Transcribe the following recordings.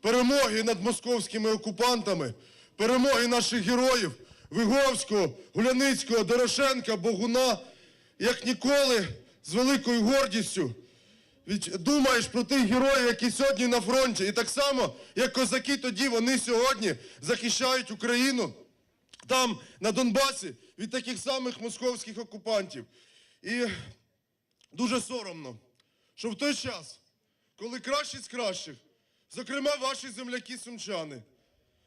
перемоги над московськими окупантами, перемоги наших героїв Виговського, Гуляницького, Дорошенка, Богуна, як ніколи, з великою гордістю. Думаєш про тих героїв, які сьогодні на фронті. І так само, як козаки тоді, вони сьогодні захищають Україну там, на Донбасі, від таких самих московських окупантів. І дуже соромно, що в той час, коли кращі з кращих, зокрема ваші земляки сумчани,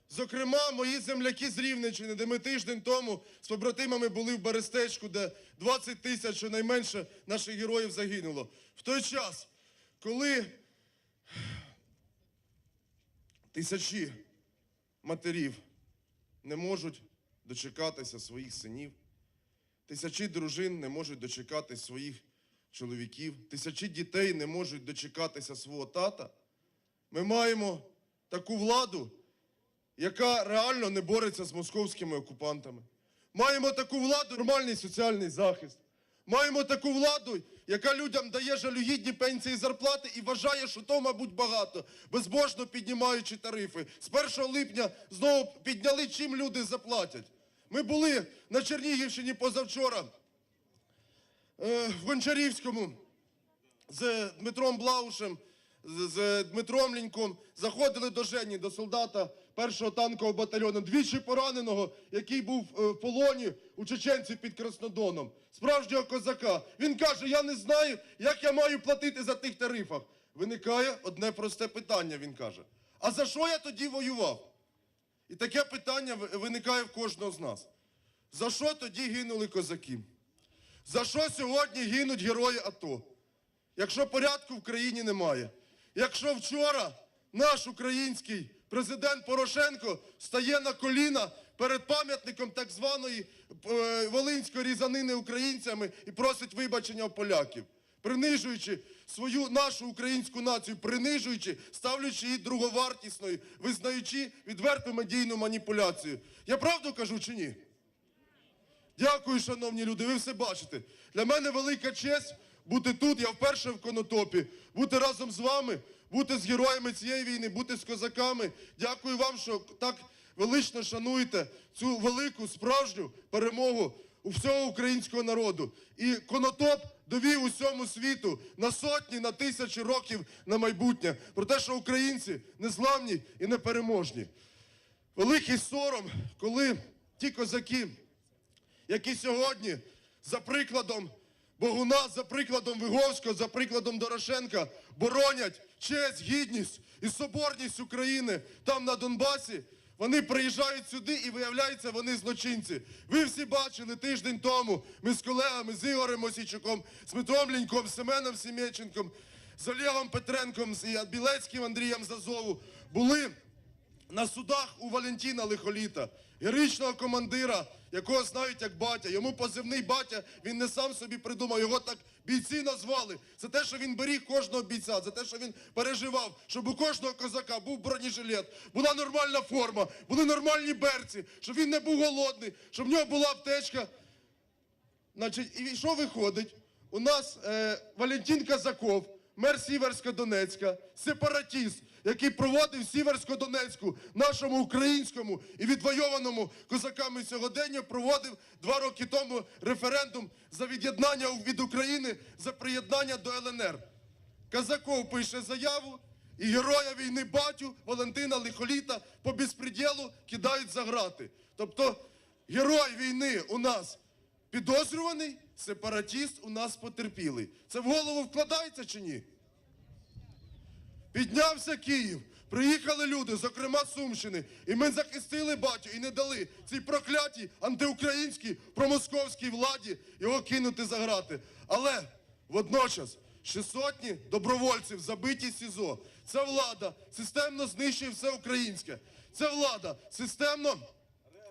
зокрема мої земляки з Рівненщини, де ми тиждень тому з побратимами були в Берестечку, де 20 тисяч щонайменше наших героїв загинуло. В той час, коли тисячі матерів не можуть дочекатися своїх синів, тисячі дружин не можуть дочекати своїх чоловіків, тисячі дітей не можуть дочекатися свого тата. Ми маємо таку владу, яка реально не бореться з московськими окупантами. Маємо таку владу, нормальний соціальний захист. Маємо таку владу, яка людям дає жалюгідні пенсії і зарплати і вважає, що то, мабуть, багато, безбожно піднімаючи тарифи. З 1 липня знову підняли, чим люди заплатять. Ми були на Чернігівщині позавчора е, в Гончарівському з Дмитром Блаушем, з, Дмитром Ліньком заходили до Жені, до солдата першого танкового батальйону, двічі пораненого, який був е, в полоні у чеченців під Краснодоном, справжнього козака. Він каже: Я не знаю, як я маю платити за тих тарифах. Виникає одне просте питання, він каже: А за що я тоді воював? І таке питання виникає в кожного з нас. За що тоді гинули козаки? За що сьогодні гинуть герої АТО? Якщо порядку в країні немає. Якщо вчора наш український президент Порошенко стає на коліна перед пам'ятником так званої е, волинської різанини українцями і просить вибачення у поляків, принижуючи свою нашу українську націю, принижуючи, ставлячи її друговартісною, визнаючи відверту медійну маніпуляцію. Я правду кажу чи ні? Дякую, шановні люди, ви все бачите. Для мене велика честь бути тут, я вперше в конотопі, бути разом з вами, бути з героями цієї війни, бути з козаками. Дякую вам, що так велично шануєте цю велику справжню перемогу у всього українського народу. І конотоп довів усьому світу на сотні, на тисячі років на майбутнє про те, що українці незламні і непереможні. Великий сором, коли ті козаки які сьогодні за прикладом Богуна, за прикладом Виговського, за прикладом Дорошенка боронять честь, гідність і соборність України там на Донбасі. Вони приїжджають сюди і виявляється, вони злочинці. Ви всі бачили тиждень тому. Ми з колегами, з Ігорем Мосійчуком, з Дмитром Ліньком, з Семеном Сім'яченком, з Олегом Петренком і Білецьким Андрієм Зазову були на судах у Валентіна Лихоліта, героїчного командира, якого знають як батя. Йому позивний батя, він не сам собі придумав, його так бійці назвали. За те, що він беріг кожного бійця, за те, що він переживав, щоб у кожного козака був бронежилет, була нормальна форма, були нормальні берці, щоб він не був голодний, щоб в нього була аптечка. Значить, і що виходить? У нас е, Валентин Казаков, мер Сіверсько-Донецька, сепаратіст, який проводив Сіверсько-Донецьку, нашому українському і відвойованому козаками сьогодення, проводив два роки тому референдум за від'єднання від України за приєднання до ЛНР. Казаков пише заяву, і героя війни батю Валентина Лихоліта по безпреділу кидають за грати. Тобто герой війни у нас підозрюваний, сепаратіст у нас потерпілий. Це в голову вкладається чи ні? Піднявся Київ, приїхали люди, зокрема Сумщини, і ми захистили батю і не дали цій проклятій антиукраїнській промосковській владі його кинути за грати. Але водночас ще сотні добровольців забиті СІЗО. Ця влада системно знищує все українське. Ця влада системно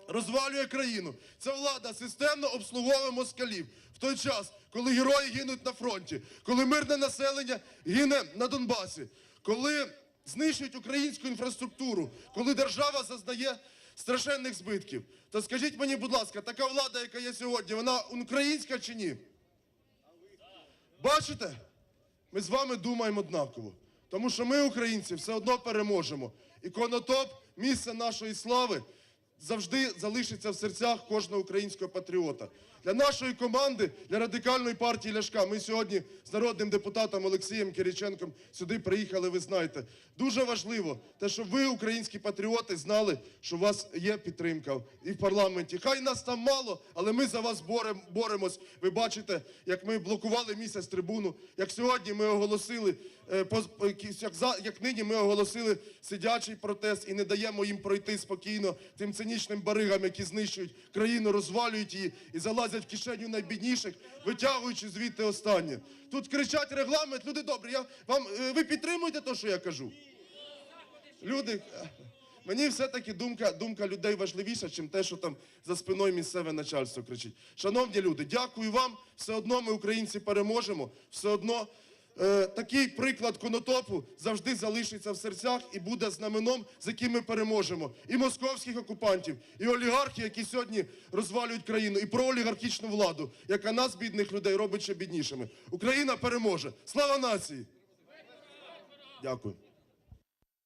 розвалює країну. Ця влада системно обслуговує москалів в той час, коли герої гинуть на фронті, коли мирне населення гине на Донбасі, коли знищують українську інфраструктуру, коли держава зазнає страшенних збитків. То скажіть мені, будь ласка, така влада, яка є сьогодні, вона українська чи ні? Бачите? Ми з вами думаємо однаково. Тому що ми, українці, все одно переможемо. І Конотоп, місце нашої слави, завжди залишиться в серцях кожного українського патріота. Для нашої команди, для радикальної партії Ляшка, ми сьогодні з народним депутатом Олексієм Кириченком сюди приїхали. Ви знаєте, дуже важливо те, що ви, українські патріоти, знали, що у вас є підтримка і в парламенті. Хай нас там мало, але ми за вас борем, боремось. Ви бачите, як ми блокували місяць трибуну, як сьогодні ми оголосили, е, як, нині ми оголосили сидячий протест і не даємо їм пройти спокійно тим цинічним баригам, які знищують країну, розвалюють її і залазять в кишеню найбідніших, витягуючи звідти останнє. Тут кричать регламент, люди добрі. Я вам е, ви підтримуєте те, що я кажу? Люди, мені все-таки думка, думка людей важливіша, ніж те, що там за спиною місцеве начальство кричить. Шановні люди, дякую вам. Все одно ми, українці, переможемо. Все одно е, такий приклад конотопу завжди залишиться в серцях і буде знаменом, з яким ми переможемо. І московських окупантів, і олігархів, які сьогодні розвалюють країну, і проолігархічну владу, яка нас, бідних людей, робить ще біднішими. Україна переможе. Слава нації! Дякую.